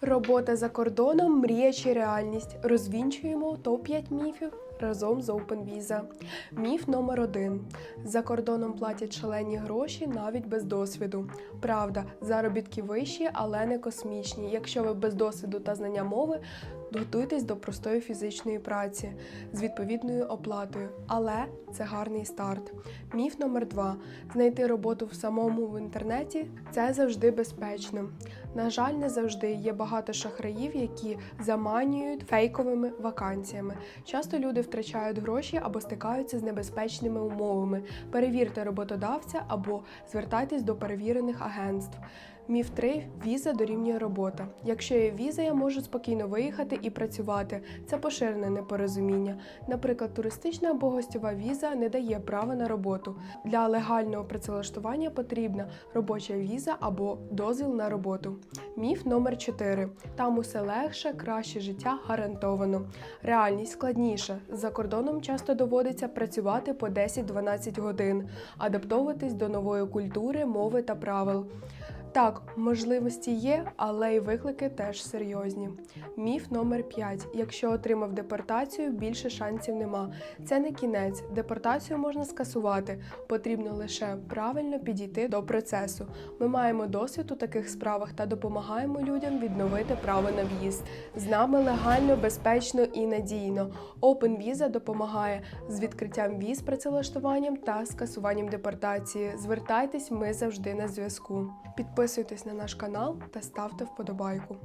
Робота за кордоном мрія чи реальність. Розвінчуємо топ-5 міфів разом з OpenVisa. Міф номер один: за кордоном платять шалені гроші навіть без досвіду. Правда, заробітки вищі, але не космічні. Якщо ви без досвіду та знання мови, готуйтесь до простої фізичної праці з відповідною оплатою. Але це гарний старт. Міф номер два: знайти роботу в самому в інтернеті це завжди безпечно. На жаль, не завжди є багато шахраїв, які заманюють фейковими вакансіями. Часто люди втрачають гроші або стикаються з небезпечними умовами. Перевірте роботодавця або звертайтесь до перевірених агентств. Міф 3. віза дорівнює робота. Якщо є віза, я можу спокійно виїхати і працювати. Це поширене непорозуміння. Наприклад, туристична або гостьова віза не дає права на роботу. Для легального працевлаштування потрібна робоча віза або дозвіл на роботу. Міф номер 4. Там усе легше, краще життя гарантовано. Реальність складніша. За кордоном часто доводиться працювати по 10-12 годин, адаптовуватись до нової культури, мови та правил. Так, можливості є, але й виклики теж серйозні. Міф номер 5. Якщо отримав депортацію, більше шансів нема. Це не кінець. Депортацію можна скасувати. Потрібно лише правильно підійти до процесу. Ми маємо досвід у таких справах та допомагаємо людям відновити право на в'їзд. З нами легально, безпечно і надійно. OpenVisa допомагає з відкриттям віз працевлаштуванням та скасуванням депортації. Звертайтесь, ми завжди на зв'язку. Підписуйтесь на наш канал та ставте вподобайку.